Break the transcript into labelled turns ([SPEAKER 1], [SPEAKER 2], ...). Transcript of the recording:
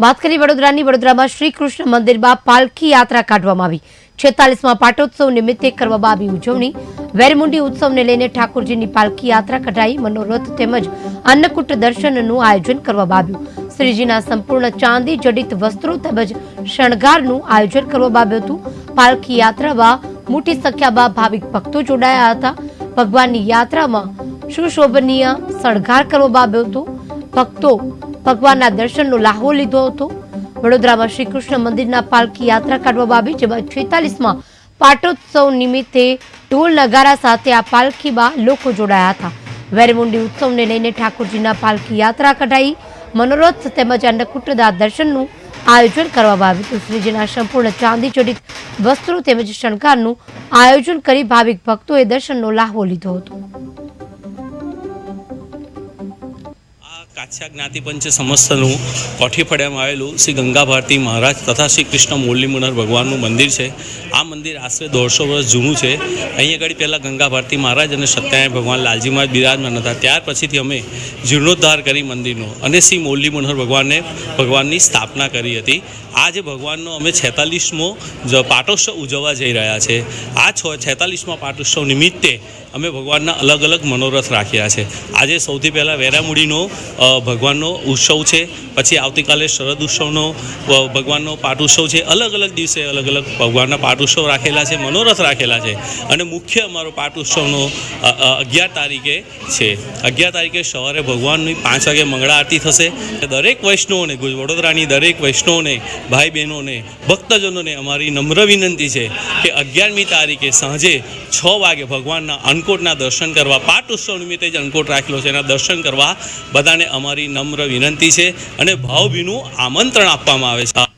[SPEAKER 1] વાત કરી વડોદરાની. વડોદરામાં શ્રી કૃષ્ણ મંદિરમાં પાલખી યાત્રા કાઢવામાં આવી. છેતાલીસમાં પાટોત્સવ નિમિત્તે કરવામાં આવી ઉજવણી. વેરમુંડી ઉત્સવને લઈને ઠાકોરજીની પાલખી યાત્રા કઢાઈ. મનોરથ તેમજ અન્નકૂટ દર્શનનું આયોજન કરવામાં આવ્યું. શ્રીજીના સંપૂર્ણ ચાંદી, જડિત વસ્ત્રો તેમજ શણગારનું આયોજન કરવામાં આવ્યું હતું. પાલખી યાત્રામાં મોટી સંખ્યામાં ભાવિક ભક્તો જોડાયા હતા. ભગવાનની યાત્રામાં સુશોભનીય શણગાર કરવામાં આવ્યો હતો. ભક્તો ભગવાનના દર્શનનો લાહવો લીધો હતો. વડોદરામાં શ્રી કૃષ્ણ મંદિરના પાલખી યાત્રા કાઢવામાં આવી જેમાં છેતાલીસમાં પાટોત્સવ નિમિત્તે ઢોલ નગારા સાથે આ પાલખીમાં લોકો જોડાયા હતા. વેરમુંડી ઉત્સવને લઈને ઠાકોરજીના પાલખી યાત્રા કઢાઈ, મનોરથ તેમજ અન્નકૂટના દર્શનનું આયોજન કરવામાં આવ્યું હતું. શ્રીજીના સંપૂર્ણ ચાંદી જડિત વસ્ત્રો તેમજ શણગારનું આયોજન કરી ભાવિક ભક્તોએ દર્શનનો લાહવો લીધો હતો.
[SPEAKER 2] આ કાછ્યા જ્ઞાતિપંચ સમસ્તનું કોઠી ફળિયામાં આવેલું શ્રી ગંગા ભારતી મહારાજ તથા શ્રી કૃષ્ણ મુરલીમનોહર ભગવાનનું મંદિર છે. આ મંદિર આશરે દોઢસો વર્ષ જૂનું છે. અહીં આગળ પહેલાં ગંગા ભારતી મહારાજ અને સત્યનારાયણ ભગવાન લાલજી મહારાજ બિરાજમાન હતા. ત્યાર પછીથી અમે જીર્ણોદ્ધાર કરી મંદિરનો અને શ્રી મુરલી મનોહર ભગવાનને ભગવાનની સ્થાપના કરી હતી. આજે ભગવાનનો અમે છેતાલીસમો પાટોત્સવ ઉજવવા જઈ રહ્યા છે. આ છ છેતાલીસમાં પાટોત્સવ નિમિત્તે અમે ભગવાનના અલગ અલગ મનોરથ રાખ્યા છે. આજે સૌથી પહેલાં વેરામુડીનો ભગવાનનો ઉત્સવ છે. પછી આવતીકાલે શરદ ઉત્સવનો ભગવાનનો પાટ ઉત્સવ છે. અલગ અલગ દિવસે અલગ અલગ ભગવાનના પાટ ઉત્સવ રાખેલા છે, મનોરથ રાખેલા છે. અને મુખ્ય અમારો પાટ ઉત્સવનો અગિયાર તારીખે છે. અગિયાર તારીખે સવારે ભગવાનની પાંચ વાગે મંગળા આરતી થશે. દરેક વૈષ્ણવોને વડોદરાની દરેક વૈષ્ણવોને ભાઈ બહેનોને ભક્તજનોને અમારી નમ્ર વિનંતી છે કે અગિયારમી તારીખે સાંજે છ વાગે ભગવાનના અન્નકોટના દર્શન કરવા પાટ ઉત્સવ નિમિત્તે જ અન્નકોટ રાખેલો છે. એના દર્શન કરવા બધાને અમારી નમ્ર વિનંતી છે અને ભાવભીનું આમંત્રણ આપવામાં આવે છે.